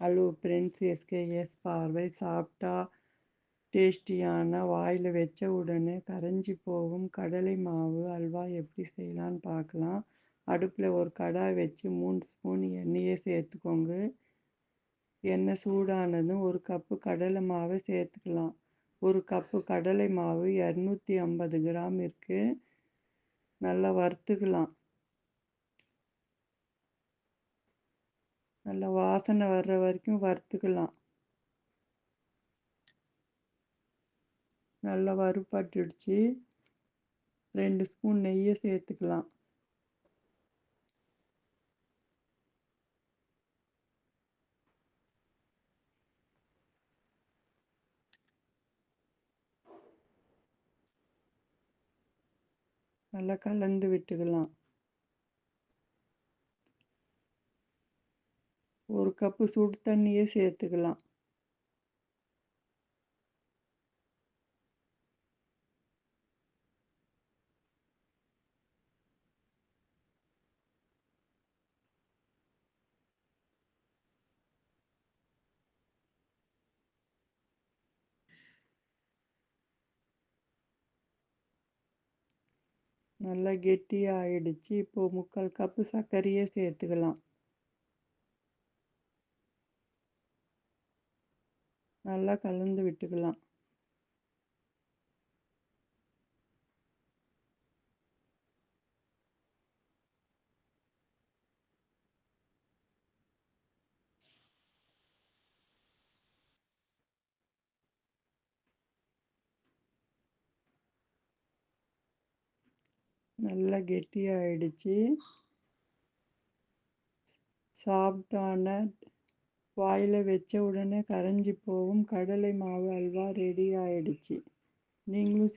Hello friends SKS பார்வை சாப்பிட்டா டேஸ்டியான வாயில் வச்ச உடனே கரைஞ்சி போகும். கடலை மாவு அல்வா எப்படி செய்யலான்னு பார்க்கலாம். அடுப்பில் ஒரு கடாய் வச்சு மூணு ஸ்பூன் எண்ணெயை சேர்த்துக்கோங்க. எண்ணெய் சூடானதும் ஒரு கப்பு கடலை மாவை சேர்த்துக்கலாம். ஒரு கப்பு கடலை மாவு இரநூத்தி ஐம்பது கிராம் இருக்குது நல்லா வறுத்துக்கலாம். நல்லா வாசனை வர்ற வரைக்கும் வறுத்துக்கலாம். நல்லா வறுபட்டுடுச்சு ரெண்டு ஸ்பூன் நெய்யை சேர்த்துக்கலாம். நல்லா கலந்து விட்டுக்கலாம். ஒரு கப்பு சுடு தண்ணியே சேர்த்துக்கலாம். நல்லா கெட்டியாக ஆயிடுச்சு. இப்போது முக்கால் கப்பு சர்க்கரையே சேர்த்துக்கலாம். நல்லா கலந்து விட்டுக்கலாம். நல்லா கெட்டியாயிடுச்சு. சாஃப்டான வாயில் வச்ச உடனே கரைஞ்சி போகும் கடலை மாவு அல்வா ரெடி ஆயிடுச்சு. நீங்களும்